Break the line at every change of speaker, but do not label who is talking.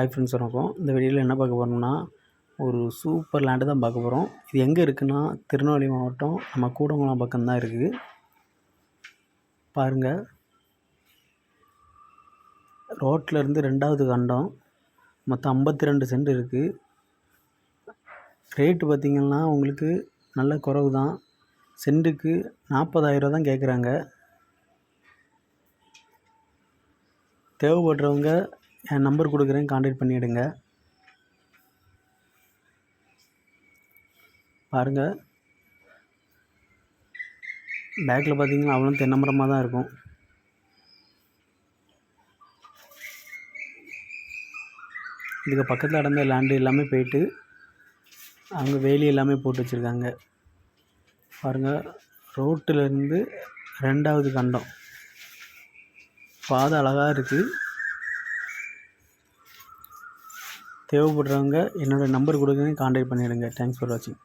Hi friends வணக்கம். இந்த வீடியோவில் என்ன பார்க்க போகிறோம்னா ஒரு சூப்பர் லேண்டு தான் பார்க்க போகிறோம் இது எங்கே இருக்குன்னா திருநெல்வேலி மாவட்டம் நம்ம கூடங்குளம் பக்கம் தான் இருக்குது. பாருங்கள் ரோட்டில் இருந்து ரெண்டாவது கண்டம். மொத்தம் ஐம்பத்தி ரெண்டு சென்ட் இருக்குது ரேட்டு பார்த்திங்கன்னா உங்களுக்கு நல்ல குறவு தான். சென்ட்டுக்கு நாற்பதாயிரம் தான் கேட்குறாங்க தேவைப்படுறவங்க என் நம்பர் கொடுக்குறேன். காண்டாக்ட் பண்ணிவிடுங்க பாருங்கள் பேக்கில் பார்த்தீங்கன்னா அவ்வளோ தென்னமரமாக தான் இருக்கும். இதுக்கு பக்கத்தில் நடந்த லேண்டு எல்லாமே போயிட்டு அவங்க வேலி எல்லாமே போட்டு வச்சுருக்காங்க. பாருங்கள் ரோட்டிலேருந்து ரெண்டாவது கண்டம். பாதை அழகாக இருக்குது தேவைப்படுறவங்க என்னோடய நம்பர் கொடுக்குறேன் காண்டாக்ட் பண்ணிவிடுங்க தேங்க்ஸ் ஃபார் வாட்சிங்